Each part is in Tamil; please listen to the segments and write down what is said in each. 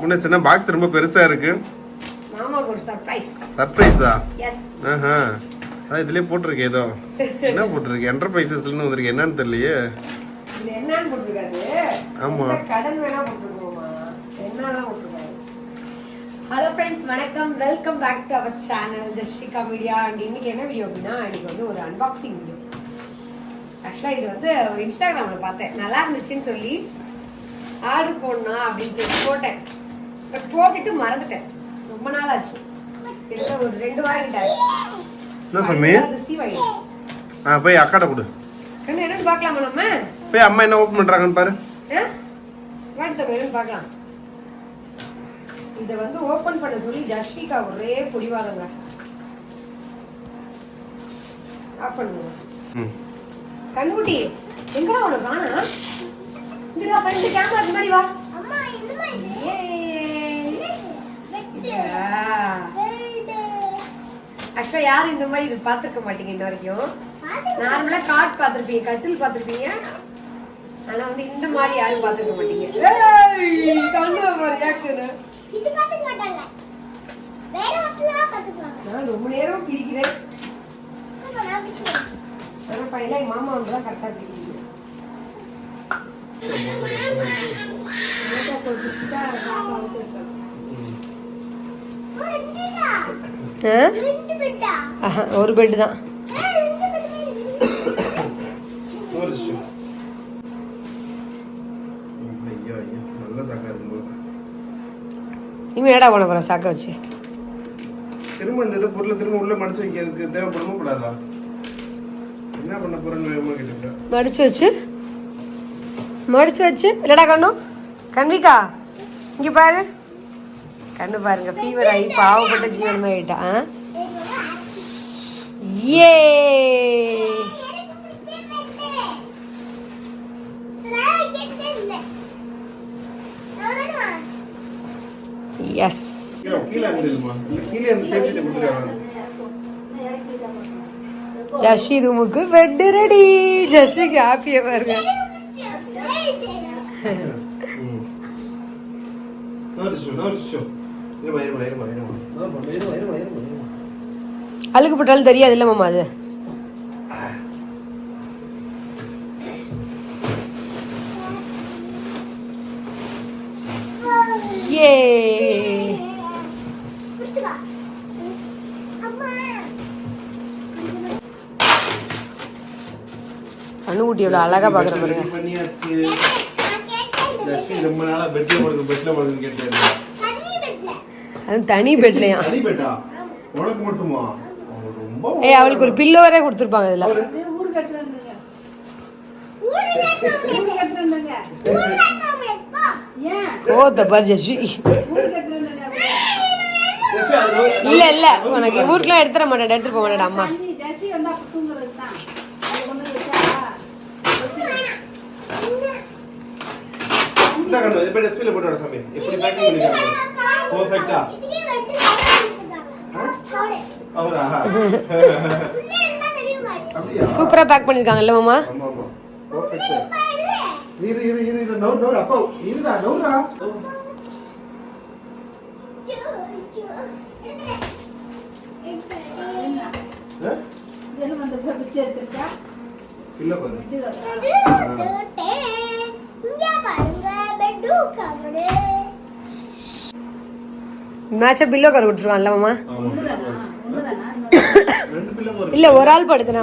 முன்ன சின்ன பாக்ஸ் ரொம்ப பெருசா இருக்கு. மாமாக்கு ஒரு சர்ப்ரைஸ் சர்ப்ரைஸா எஸ் ஆஹா. அதான் இதுலயே போட்டிருக்கு ஏதோ. என்ன போட்டிருக்கு? என்டர்பிரைசஸ்ல வந்திருக்கு. என்னன்னு தெரியலையே. இது என்னன்னு போட்டிருக்காரு? ஆமா. கடன் வேணா போட்டிருக்கோமா? என்னலாம் போட்டிருக்காரு? ஹலோ ஃப்ரெண்ட்ஸ் வணக்கம். Welcome back to our channel Justika media and இன்னைக்கு என்ன வீடியோ அப்படின்னா இன்னைக்கு வந்து ஒரு அன்பாக்சிங் வீடியோ ஆக்சுவலாக இது வந்து இன்ஸ்டாகிராமில் பார்த்தேன். நல்லா இருந்துச்சுன்னு சொல்லி ஆர்டர் போடணும் அப்படின்னு சொல்லி போட்டேன். பட் போட்டுட்டு மறந்துட்டேன். ரொம்ப நாள் ஆச்சு இல்லை ஒரு ரெண்டு வாரம் கிட்ட ஆச்சு. என்ன சாமி? ரிசீவ் ஆயிடுச்சு. ஆ போய் அக்காட்ட கொடு. கண்ணு என்னன்னு பார்க்கலாமா நம்ம? போய் அம்மா என்ன ஓப்பன் பண்றாங்கன்னு பாரு? வாட்டு என்னன்னு பார்க்கலாம். இத வந்து ஓபன் பண்ண சொல்லி ஜஸ்விகா ஒரே புடிவாதங்க. ஆஃப் பண்ணுங்க கண்ணுக்குட்டி எங்கடா உன காணா இங்கடா ஃப்ரெண்ட் கேமரா முன்னாடி வா அம்மா என்னமா இது ஆக்சுவலா யாரும் இந்த மாதிரி இது பார்த்துருக்க மாட்டீங்க இன்ன வரைக்கும்? நார்மலா காட் பார்த்திருப்பீங்க கட்டில் பார்த்திருப்பீங்க. ஆனா வந்து இந்த மாதிரி யாரும் பாத்துக்க மாட்டாங்க. நான் ரொம்ப நேரம் பிரிக்கிறேன். பையன் எங்க மாமா வந்து தான் கரெக்டா பிரிக்கிறீங்க. லேட்டா பெட்டா ஒரு தான். பெட்டா இருக்கும் இவன் என்னடா பண்ண போற சாக்க வச்சு. திரும்ப இந்த இது பொருளை திரும்ப உள்ள மடிச்சு வைக்கிறதுக்கு தேவைப்படுமா கூடாதா? என்ன பண்ண போறேன்னு மடிச்சு வச்சு. மடிச்சு வச்சு. இல்லடா கண்ணு. கன்விகா இங்க பாரு. கண்ணு பாருங்க ஃபீவர் ஆகி பாவப்பட்ட ஜீவனமே ஆயிட்டா ஆ? ஏ எஸ் ஜஷி ரூமுக்கு பெட் ரெடி ஜஸ்விக்கு ஹாப்பியா பாருங்க. ம். ஒரு நிமிஷம், ஒரு அழுக்கு போட்டாலும் தெரியாது இல்ல மாமா அது? ஏ. குடுத்துக்கோ அம்மா கண்ணுக்குட்டி எவ்வளவு அழகா பாக்குற Bed பாருங்க ரொம்ப நாளா பெட்ல படுங்க பெட்ல படுங்க கேட்டேன் அது தனி பெட்லயா? தனி பெட்டா? உனக்கு மட்டுமா? அவ ரொம்ப ஏய் அவளுக்கு ஒரு பில்லோ வரை கொடுத்துருப்பாங்க இதுல. ஊரு கட்டுறாங்க ஊரு கட்டுறாங்க ஜஸ்வி. அது நோ- இல்ல இல்ல. உனக்கு ஊருக்குலாம் எடுத்துட மாட்டேன். எடுத்துட்டு போக மாட்டேன் அம்மா. இந்த கண்ணு இது போய் டஸ்ட்பின்ல போட்டு வர சாமி. எப்படி பேக்கிங் பண்ணிருக்காங்க பெர்ஃபெக்ட்டா அவரா சூப்பரா பேக் பண்ணிருக்காங்கல்ல மாமா? ஆமா ஆமா. பெர்ஃபெக்ட் பாரு இரு இரு இரு இரு. நோ நோ அப்பா இருடா நோடா இல்ல பாரு. மேட்சா பில்லோ கவர் கொடுத்துருவான்ல மாமா? இல்ல ஒரு ஆள் படுத்துனா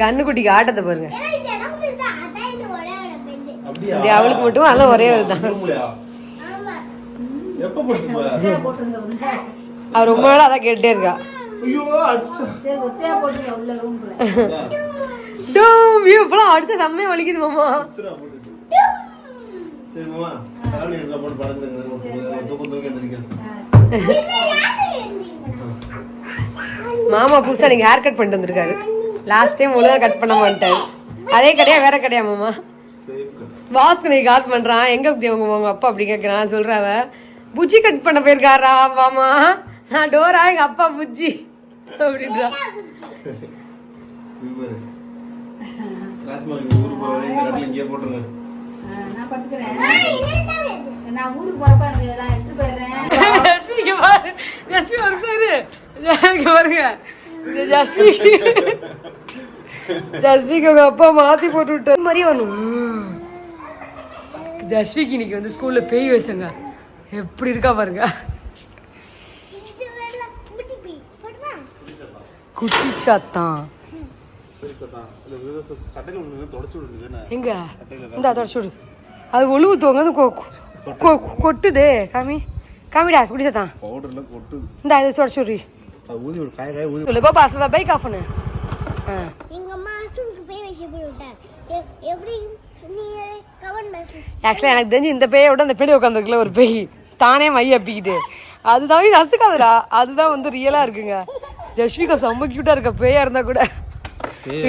கண்ணுக்குட்டிக்கு ஆட்டத்தை பாருங்க. அப்படியா? இது அவளுக்கு மட்டும் அதெல்லாம் ஒரே ஒரு தான் அவர் ரொம்ப நாள் அதான் கேட்டே இருக்கா. இப்பெல்லாம் அடிச்ச செம்மையா வலிக்குது மாமா. மாமா தலைவலி எடுத்தா போட்டு படுத்துங்க தூக்கம் தூக்கம் எந்திரிக்கிறேன் மாமா புதுசா நீங்க ஹேர் கட் பண்ணிட்டு வந்திருக்காரு. லாஸ்ட் டைம் ஒழுங்கா கட் பண்ண மாட்டாரு. அதே கடையா வேற கடையா மாமா? பாஸ்க்கு நீ கால் பண்றான். எங்க உங்க உங்க அப்பா அப்படி கேக்குறான் சொல்றாவ புஜ்ஜி கட் பண்ண போயிருக்காரா மாமா? நான் டோரா எங்க அப்பா புஜ்ஜி அப்படின்றா. இங்க ஊருக்கு போறேன் இங்கேயே போட்டுருங்க. நான் படுத்துக்கிறேன் ஆ, என்னது? சாமி அது? நான் ஊருக்கு போறப்ப எனக்கு நான் எடுத்து போயிடுறேன். ஜஸ்மி இங்க பாரு. ஜஸ்மி ஒரு பேரு இங்க பாருங்க. இந்த ஜஸ்மி. ஜஸ்மிக்கு அவங்க அப்பா மாத்தி போட்டு விட்ட மாதிரி வரணும். ஜஸ்மிக்கு இன்னைக்கு வந்து ஸ்கூல்ல பேய் வேஷங்க. எப்படி இருக்கா பாருங்க? குட்டி சாத்தான். எங்க? இந்த தொடச்சு விடு. அது ஒழுவுத்துவங்க வந்து கொ- கொ- கொ- கொட்டுதே காமி. காமிடா குடி சாத்தான் பவுடர்லாம் கொட்டு. இந்த அதை தொடச்சு விடு. அது ஊதி ஒரு காய காய ஊதி சொல்லு பாப்பா சொல்ல பைக் ஆஃப் பண்ணு. ஆ. எங்க அம்மா ஸ்கூலுக்கு போய் வச்சு போய் விட்டாங்க. எ- எப்படி? நீ கவன் பேசு. ஆக்சுவலாக எனக்கு தெரிஞ்சு இந்த பேயை விட அந்த பேடி உட்காந்துருக்குல ஒரு பேய். தானே மைய அப்பிக்கிட்டு அதுதான் ரசிக்காதுடா. அதுதான் வந்து ரியலாக இருக்குங்க. ஜஸ்விகா செம்ம க்யூட்டாக இருக்க பேயா இருந்தா கூட.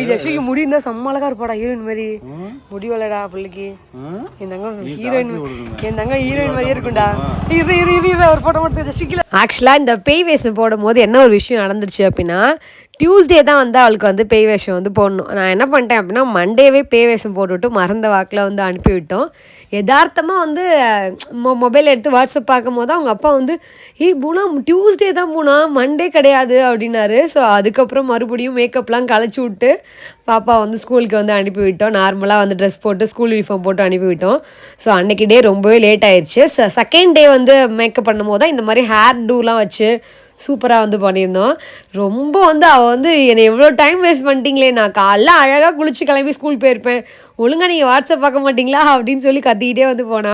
ஜஸ்விக்கு முடி இருந்தா செம்ம அழகா இருப்பாடா ஹீரோயின் மாதிரி. முடி வளடா பிள்ளைக்கு. என் தங்க ஹீரோயின் என் தங்க ஹீரோயின் மாதிரியே இருக்கும்டா. இரு இரு இரு ஒரு போட்டோ மட்டும் ஜஸ்விக்கில ஆக்சுவலாக இந்த பேய் வேஷம் போடும்போது என்ன ஒரு விஷயம் நடந்துருச்சு அப்படின்னா டியூஸ்டே தான் வந்து அவளுக்கு வந்து பேய் வேஷம் வந்து போடணும். நான் என்ன பண்ணிட்டேன் அப்படின்னா மண்டேவே பேய் வேஷம் போட்டுவிட்டு மறந்த வாக்கில் வந்து அனுப்பிவிட்டோம். யதார்த்தமாக வந்து மொ மொபைல் எடுத்து வாட்ஸ்அப் பார்க்கும் போது அவங்க அப்பா வந்து ஏய் பூனா டியூஸ்டே தான் பூனா மண்டே கிடையாது அப்படின்னாரு. ஸோ அதுக்கப்புறம் மறுபடியும் மேக்கப்லாம் களைச்சி விட்டு பாப்பா வந்து ஸ்கூலுக்கு வந்து அனுப்பிவிட்டோம். நார்மலாக வந்து ட்ரெஸ் போட்டு ஸ்கூல் யூனிஃபார்ம் போட்டு அனுப்பிவிட்டோம். ஸோ அன்னைக்கு டே ரொம்பவே லேட் ஆயிடுச்சு செகண்ட் டே வந்து மேக்கப் பண்ணும் போது தான் இந்த மாதிரி ஹேர் டூலாம் வச்சு சூப்பராக வந்து பண்ணியிருந்தோம். ரொம்ப வந்து அவள் வந்து என்னை எவ்வளோ டைம் வேஸ்ட் பண்ணிட்டீங்களே நான் காலைல அழகாக குளிச்சு கிளம்பி ஸ்கூல் போயிருப்பேன். ஒழுங்காக நீங்கள் வாட்ஸ்அப் பார்க்க மாட்டீங்களா அப்படின்னு சொல்லி கத்திக்கிட்டே வந்து போனா.